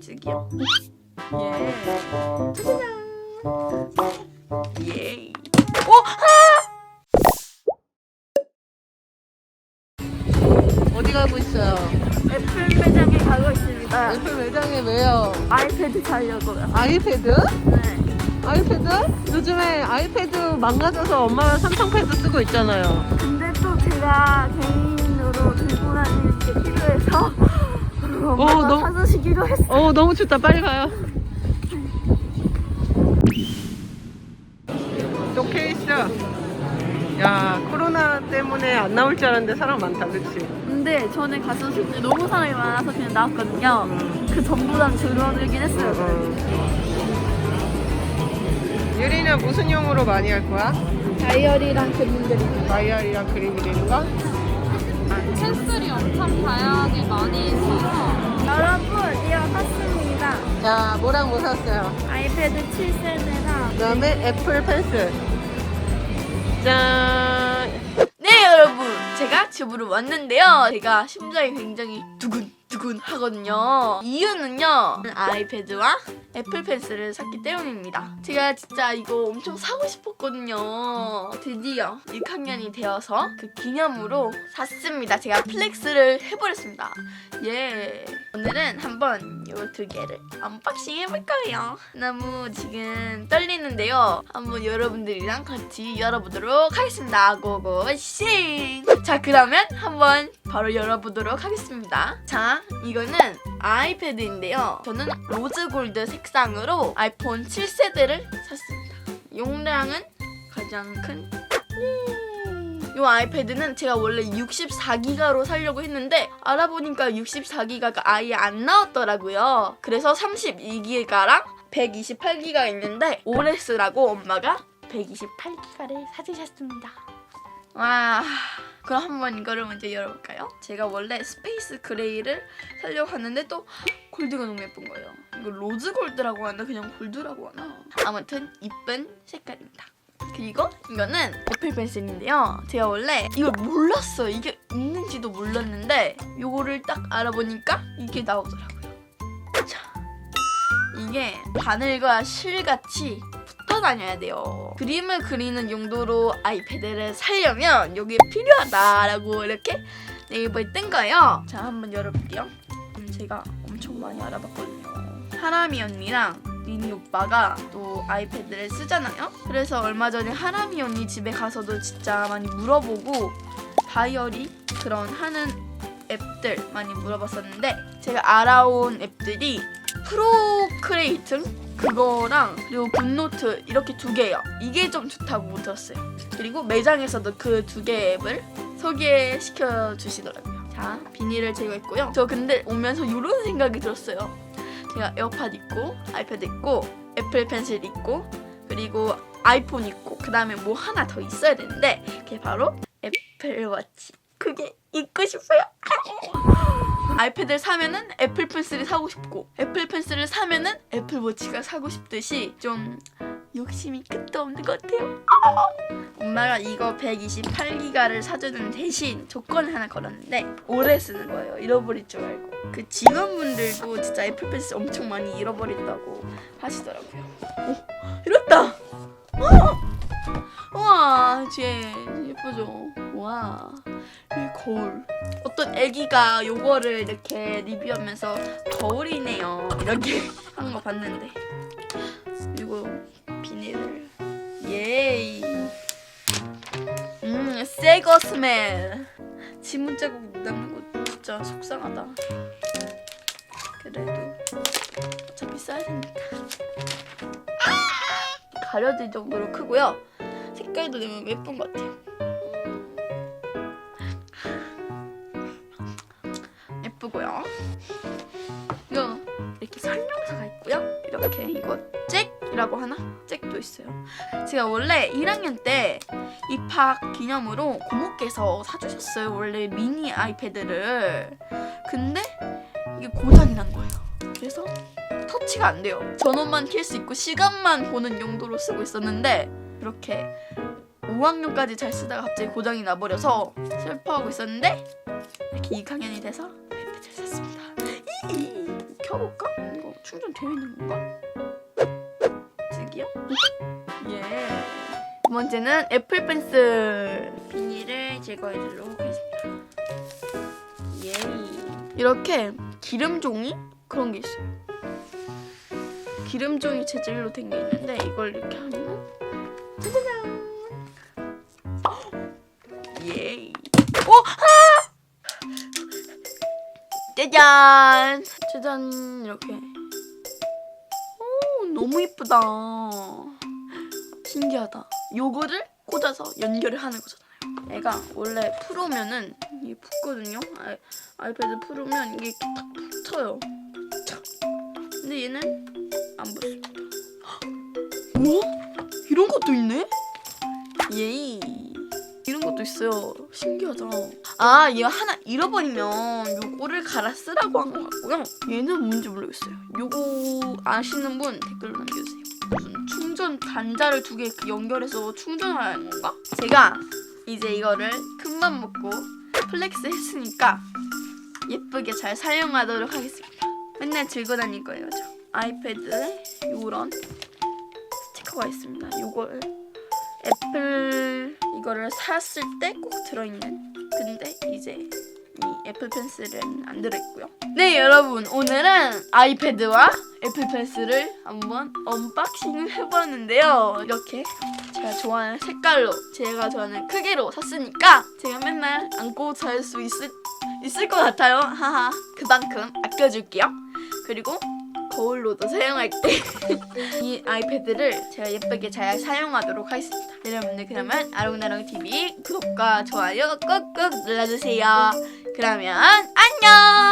저기요. 예. 짜잔. 예. 오! 어디 가고 있어요? 애플 매장에 가고 있습니다. 애플 매장에 왜요? 아이패드 사려고요. 아이패드? 네. 아이패드? 요즘에 아이패드 망가져서 엄마가 삼성패드 쓰고 있잖아요. 근데 또 제가 개인으로 들고 다니는 게 필요해서 엄마가 어, 너무- 사주시기로 했어요. 어 너무 춥다 빨리 가요. 또 케이스. 야 코로나 때문에 안 나올 줄 알았는데 사람 많다 그치? 근데 전에 갔었을 때 너무 사람이 많아서 그냥 나왔거든요. 그 전보단 줄어들긴 했어요. 유리는 무슨 용으로 많이 할 거야? 다이어리랑 그림 그리기. 다이어리랑 그림 그리는 거? 펜슬이 엄청 다양하게 많이 있어서 여러분, 이어 샀습니다. 자 뭐랑 뭐 샀어요? 아이패드 7세대랑 그 다음에 애플 펜슬. 짠. 네 여러분 제가 집으로 왔는데요 제가 심장이 굉장히 두근 두근 하거든요. 이유는요. 아이패드와 애플 펜슬을 샀기 때문입니다. 제가 진짜 이거 엄청 사고 싶었거든요. 드디어 6학년이 되어서 그 기념으로 샀습니다. 제가 플렉스를 해버렸습니다. 예. 오늘은 한번 요두 개를 언박싱 해볼 거예요. 너무 지금 떨리는데요. 한번 여러분들이랑 같이 열어보도록 하겠습니다. 고고싱 자 그러면 한번 바로 열어보도록 하겠습니다. 자 이거는 아이패드인데요. 저는 로즈골드 색상으로 아이폰 7세대를 샀습니다. 용량은 가장 큰. 이 아이패드는 제가 원래 64기가로 살려고 했는데 알아보니까 64기가가 아예 안 나왔더라고요. 그래서 32기가랑 128기가 있는데 오래 쓰라고 엄마가 128기가를 사주셨습니다. 와, 그럼 한번 이거를 먼저 열어볼까요? 제가 원래 스페이스 그레이를 살려고 하는데 또 골드가 너무 예쁜 거예요. 이거 로즈 골드라고 하나 그냥 골드라고 하나. 아무튼 이쁜 색깔입니다. 그리고 이거는 애플 펜슬인데요. 제가 원래 이걸 몰랐어요. 이게 있는지도 몰랐는데 이거를 딱 알아보니까 이게 나오더라고요. 자, 이게 바늘과 실같이 다녀야 돼요. 그림을 그리는 용도로 아이패드를 살려면 이게 필요하다라고 이렇게 네이버에 뜬 거예요. 자, 한번 열어볼게요. 음, 제가 엄청 많이 알아봤거든요. 하람이 언니랑 리니 오빠가 또 아이패드를 쓰잖아요. 그래서 얼마 전에 하람이 언니 집에 가서도 진짜 많이 물어보고 다이어리 그런 하는 앱들 많이 물어봤었는데 제가 알아온 앱들이 프로크레이팅 그거랑 그리고 굿노트 이렇게 두 개예요. 이게 좀 좋다고 들었어요. 그리고 매장에서도 그 두 개 앱을 소개시켜 주시더라고요. 자 비닐을 제거했고요. 저 근데 오면서 이런 생각이 들었어요. 제가 에어팟 있고 아이패드 있고 애플 펜슬 있고 그리고 아이폰 있고 그 다음에 뭐 하나 더 있어야 되는데 그게 바로 애플워치 그게 있고 싶어요 아이패드를 사면은 애플 펜슬이 사고 싶고 애플 펜슬을 사면은 애플 워치가 사고 싶듯이 좀 욕심이 끝도 없는 것 같아요. 엄마가 이거 128기가를 사주는 대신 조건을 하나 걸었는데 오래 쓰는 거예요. 잃어버릴 줄 알고. 그 직원분들도 진짜 애플 펜슬 엄청 많이 잃어버린다고 하시더라고요. 오 잃었다! 어! 우와 뒤에 예쁘죠 와이 거울 어떤 애기가 요거를 이렇게 리뷰하면서 거울이네요. 이렇게 한 거 봤는데. 그리고 비닐을. 예이. 음 새거 스멜. 지문 자국 남는 거 진짜 속상하다. 그래도 어차피 써야 되니까. 가려질 정도로 크고요. 색깔도 너무 예쁜 것 같아요 예쁘고요. 이거 이렇게 설명서가 있고요. 이렇게 이거 잭이라고 하나? 잭도 있어요. 제가 원래 1학년 때 입학 기념으로 고모께서 사주셨어요. 원래 미니 아이패드를. 근데 이게 고장이 난 거예요. 그래서 터치가 안 돼요. 전원만 켤 수 있고 시간만 보는 용도로 쓰고 있었는데 이렇게 5학년까지 잘 쓰다가 갑자기 고장이 나버려서 슬퍼하고 있었는데 이렇게 2학년이 돼서 아이패드를 샀습니다 이, 겨우 충전되어 있는 건가? 저기요? 예. 두 번째는 애플 펜슬 비닐을 제거해 주도록 하겠습니다. 예. 이렇게 기름 종이 그런 게 있어요. 기름 종이 재질로 된 게 있는데 이걸 이렇게 하면 짜자잔. 예. 오! 아! 짜잔! 짜잔 이렇게. 오 너무 이쁘다. 신기하다. 요거를 꽂아서 연결을 하는 거잖아요. 얘가 원래 프로면은 이게 붙거든요. 아이, 아이패드 프로면 이게 이렇게 딱 붙어요. 착. 근데 얘는 안 붙습니다. 우와? 이런 것도 있네? 예이. 이런 것도 있어요. 신기하다. 아, 얘가 하나 잃어버리면 요거를 갈아 쓰라고 한 것 같고요. 얘는 뭔지 모르겠어요. 요거 아시는 분 댓글로 남겨주세요. 무슨 충전 단자를 두 개 연결해서 충전을 하는 건가? 제가 이제 이거를 큰맘 먹고 플렉스 했으니까 예쁘게 잘 사용하도록 하겠습니다. 맨날 들고 다닐 거예요, 저. 아이패드에 요런 스티커가 있습니다. 요걸 애플 이거를 샀을 때 꼭 들어있는. 근데 이제 이 애플 펜슬은 안 들어있고요. 네 여러분. 오늘은 아이패드와 애플 펜슬을 한번 언박싱을 해보았는데요. 이렇게 제가 좋아하는 색깔로 제가 좋아하는 크기로 샀으니까 제가 맨날 안고 잘 수 있을, 있을 것 같아요. 하하. 그만큼 아껴줄게요. 그리고 거울로도 사용할 때 이 아이패드를 제가 예쁘게 잘 사용하도록 하겠습니다. 여러분들 그러면 아롱나롱 TV 구독과 좋아요 꾹꾹 눌러주세요. 그러면 안녕.